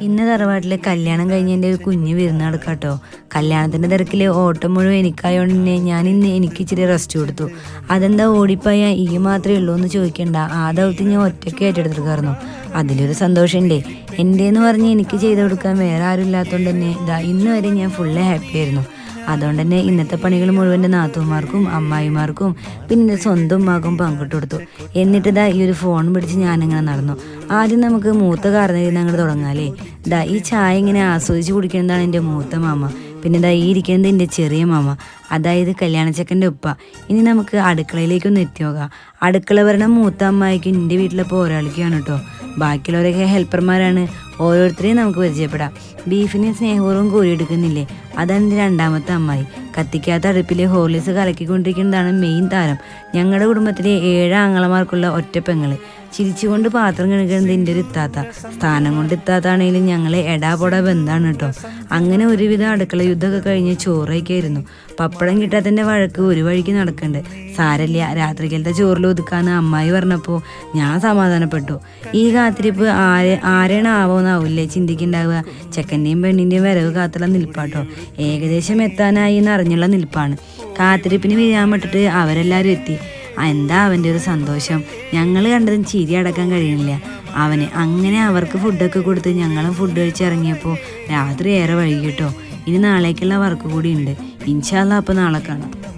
ഇന്ന് തറവാട്ടിൽ കല്യാണം കഴിഞ്ഞതിന്റെ ഒരു കുഞ്ഞ് വിരുന്ന് നടക്കാട്ടോ. കല്യാണത്തിന്റെ തിരക്കിൽ ഓട്ടം മുഴുവൻ എനിക്കായോണ്ട് തന്നെ ഞാൻ ഇന്ന് എനിക്ക് ഇച്ചിരി റെസ്റ്റ് കൊടുത്തു. അതെന്താ ഓടിപ്പോയ? ഈ മാത്രമേ ഉള്ളൂ എന്ന് ചോദിക്കണ്ട. ആ ദൗത്യം ഞാൻ ഒറ്റയ്ക്ക് ഏറ്റെടുത്തിരിക്കായിരുന്നു. അതിലൊരു സന്തോഷമുണ്ടേ എന്റെന്ന് പറഞ്ഞ് എനിക്ക് ചെയ്തു കൊടുക്കാൻ വേറെ ആരും ഇല്ലാത്തതുകൊണ്ട് തന്നെ ഇന്ന് വരെ ഞാൻ ഫുള്ള് ഹാപ്പി ആയിരുന്നു. അതുകൊണ്ട് തന്നെ ഇന്നത്തെ പണികൾ മുഴുവൻ നാത്തൂമാർക്കും അമ്മായിമാർക്കും പിന്നെ സ്വന്തം ഉമ്മാക്കും പങ്കിട്ട് കൊടുത്തു. എന്നിട്ട് ഇതാ ഈ ഒരു ഫോൺ പിടിച്ച് ഞാനിങ്ങനെ നടന്നു. ആദ്യം നമുക്ക് മൂത്ത കാരണത്തിൽ അങ്ങോട്ട് തുടങ്ങാലേ. ഇതാ ഈ ചായ ഇങ്ങനെ ആസ്വദിച്ച് കുടിക്കുന്നതാണ് എന്റെ മൂത്ത മാമ. പിന്നെ ഇതാ ഈ ഇരിക്കുന്നത് എന്റെ ചെറിയ മാമ. അതായത് കല്യാണച്ചക്കന്റെ ഉപ്പ. ഇനി നമുക്ക് അടുക്കളയിലേക്കൊന്ന് എത്തി നോക്കാം. അടുക്കള വരണ മൂത്ത അമ്മായിക്കും എന്റെ വീട്ടിലെ ഒരാൾക്കാണ് കേട്ടോ ബാക്കിയുള്ളവരൊക്കെ ഹെൽപ്പർമാരാണ് ഓരോരുത്തരെയും നമുക്ക് പരിചയപ്പെടാം. ബീഫിന് സ്നേഹപൂർവം കോരിയെടുക്കുന്നില്ലേ? അതാണ് രണ്ടാമത്തെ അമ്മായി. കത്തിക്കാത്ത അടുപ്പിലെ ഹോർലിക്സ് കലക്കിക്കൊണ്ടിരിക്കുന്നതാണ് മെയിൻ താരം. ഞങ്ങളുടെ കുടുംബത്തിലെ ഏഴ് ആങ്ങളമാർക്കുള്ള ഒറ്റ പെങ്ങൾ. ചിരിച്ചുകൊണ്ട് പാത്രം കഴുകുന്നത് എന്റെ ഒരു ഇത്താത്ത. സ്ഥാനം കൊണ്ട് ഇത്താത്താണെങ്കിലും ഞങ്ങളെ എടാ ബന്ധമാണ് കേട്ടോ. അങ്ങനെ ഒരുവിധം അടുക്കള യുദ്ധമൊക്കെ കഴിഞ്ഞ് ചോറൊക്കെയായിരുന്നു പപ്പടം കിട്ടാത്തതിന്റെ വഴക്ക് ഒരു വഴിക്ക് നടക്കുന്നുണ്ട് സാരല്ല രാത്രിക്കലത്തെ ചോറിൽ ഒതുക്കാന്ന് അമ്മായി പറഞ്ഞപ്പോൾ ഞാൻ സമാധാനപ്പെട്ടു. ഈ കാത്തിരിപ്പ് ആരെ ആരെയാണ് ആവോന്നാവില്ലേ ചിന്തിക്കുണ്ടാവുക. ചെക്കന്റെയും പെണ്ണിന്റെയും വരവ് കാത്തുള്ള നിൽപ്പാട്ടോ. ഏകദേശം എത്താനായി എന്നറിഞ്ഞുള്ള നിൽപ്പാണ്. കാത്തിരിപ്പിന് വിരിയാൻ പെട്ടിട്ട് അവരെല്ലാവരും എത്തി. എന്താ അവന്റെ ഒരു സന്തോഷം? ഞങ്ങൾ കണ്ടതും ചിരി അടക്കാൻ കഴിയണില്ല. അവന് അങ്ങനെ അവർക്ക് ഫുഡൊക്കെ കൊടുത്ത് ഞങ്ങളും ഫുഡ് കഴിച്ചിറങ്ങിയപ്പോൾ രാത്രി ഏറെ വൈകിട്ടോ ഇനി നാളേക്കുള്ള വർക്ക് കൂടി ഉണ്ട്. ഇൻഷാല്ല അപ്പോൾ നാളെ കാണാം.